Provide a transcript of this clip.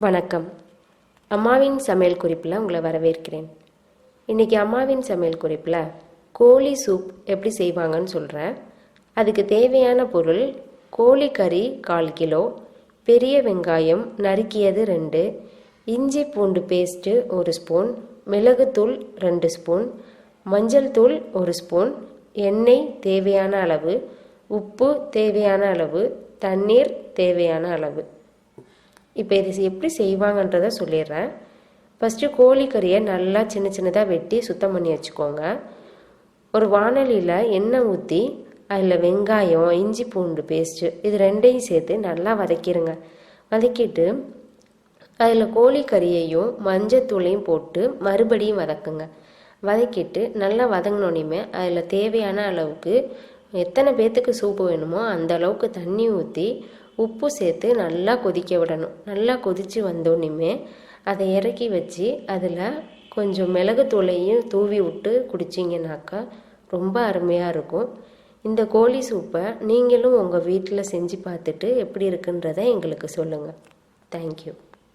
வணக்கம். அம்மாவின் சமையல் குறிப்பில் உங்களை வரவேற்கிறேன். இன்றைக்கி அம்மாவின் சமையல் குறிப்பில் கோழி சூப் எப்படி செய்வாங்கன்னு சொல்கிறேன் அதுக்கு தேவையான பொருள் கோழி கறி கால் கிலோ பெரிய வெங்காயம் நறுக்கியது ரெண்டு இஞ்சி பூண்டு பேஸ்ட்டு ஒரு ஸ்பூன் மிளகுத்தூள் ரெண்டு ஸ்பூன் மஞ்சள் தூள் ஒரு ஸ்பூன் எண்ணெய் தேவையான அளவு உப்பு தேவையான அளவு தண்ணீர் தேவையான அளவு. இப்போ இது எப்படி செய்வாங்கன்றதை சொல்லிடுறேன். ஃபஸ்ட்டு கோழிக்கறியை நல்லா சின்ன சின்னதாக வெட்டி சுத்தம் பண்ணி வச்சுக்கோங்க. ஒரு வானலியில் எண்ணெய் ஊற்றி அதில் வெங்காயம் இஞ்சி பூண்டு பேஸ்ட்டு இது ரெண்டையும் சேர்த்து நல்லா வதக்கிடுங்க வதக்கிட்டு அதில் கோழிக்கறியையும் மஞ்சத்தூளையும் போட்டு மறுபடியும் வதக்குங்க. வதக்கிட்டு நல்லா வதங்கினோனையுமே அதில் தேவையான அளவுக்கு எத்தனை பேர்த்துக்கு சூப்பு வேணுமோ அந்த அளவுக்கு தண்ணி ஊற்றி உப்பு சேர்த்து நல்லா கொதிக்க விடணும். நல்லா கொதித்து வந்தோடனே அதை இறக்கி வச்சு அதில் கொஞ்சம் மிளகுத்தூளையும் தூவி விட்டு குடிச்சிங்கனாக்கா ரொம்ப அருமையாக இருக்கும். இந்த கோழி சூப்பை நீங்களும் உங்கள் வீட்டில் செஞ்சு பார்த்துட்டு எப்படி இருக்குன்றதை எங்களுக்கு சொல்லுங்கள் தேங்க்யூ